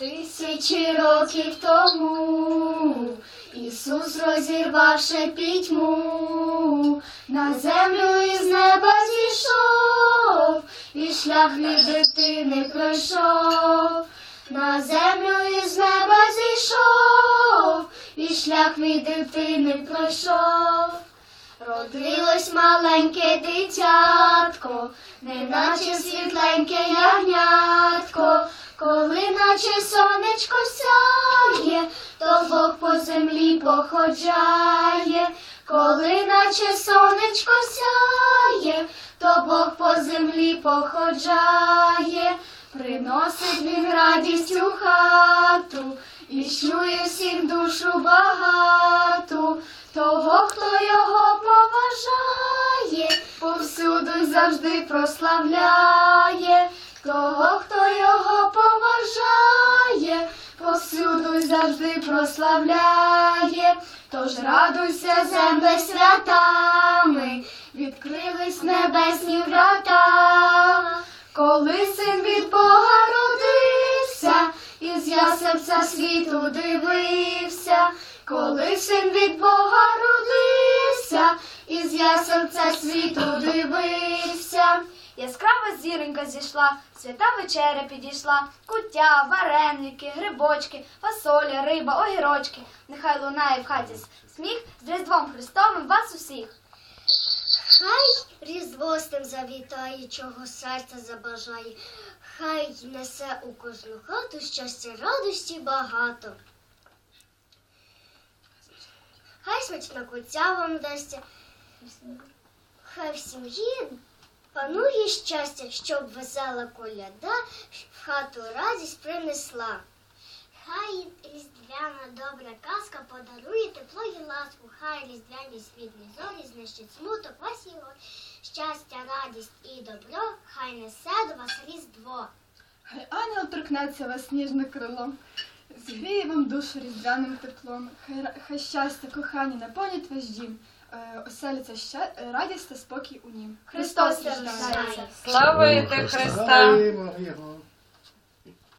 Тисячі років тому Ісус розірвавши пітьму, на землю із неба зійшов, і шлях від дитини пройшов, на землю із неба зійшов, і шлях від дитини пройшов. Родилось маленьке дитятко, неначе світленьке ягнятко, наче сонечко сяє, то Бог по землі походжає, коли наче сонечко сяє, то Бог по землі походжає, приносить він радість у хату, і чує всім душу багату, того, хто його поважає, повсюду завжди прославляє, того, хто завжди прославляє, тож радуйся, земле святами, відкрились небесні врата, коли син від Бога родився, із ясельця світу дивився, коли син від Бога родився, із ясельця світу дивився. Яскрава зіронька зійшла, свята вечеря підійшла, куття, вареники, грибочки, фасоля, риба, огірочки. Нехай лунає в хаті сміх з Різдвом Христовим вас усіх. Хай різдво завітає, чого серце забажає, хай несе у кожну хату щастя, радості багато. Хай смачна куття вам дасться, хай в сім'ї панує щастя, щоб весела коляда в хату радість принесла. Хай різдвяна добра казка подарує тепло і ласку, хай різдвяні світлі зорі знищить смуток вас його. Щастя, радість і добро, хай несе до вас різдво. Хай ангел торкнеться вас ніжне крилом, згріє вам душу різдвяним теплом. Хай, хай щастя, кохання наповнять ваш дім, оселиться ща, е, радість та спокій у нім. Христос рождається. Славити Христа!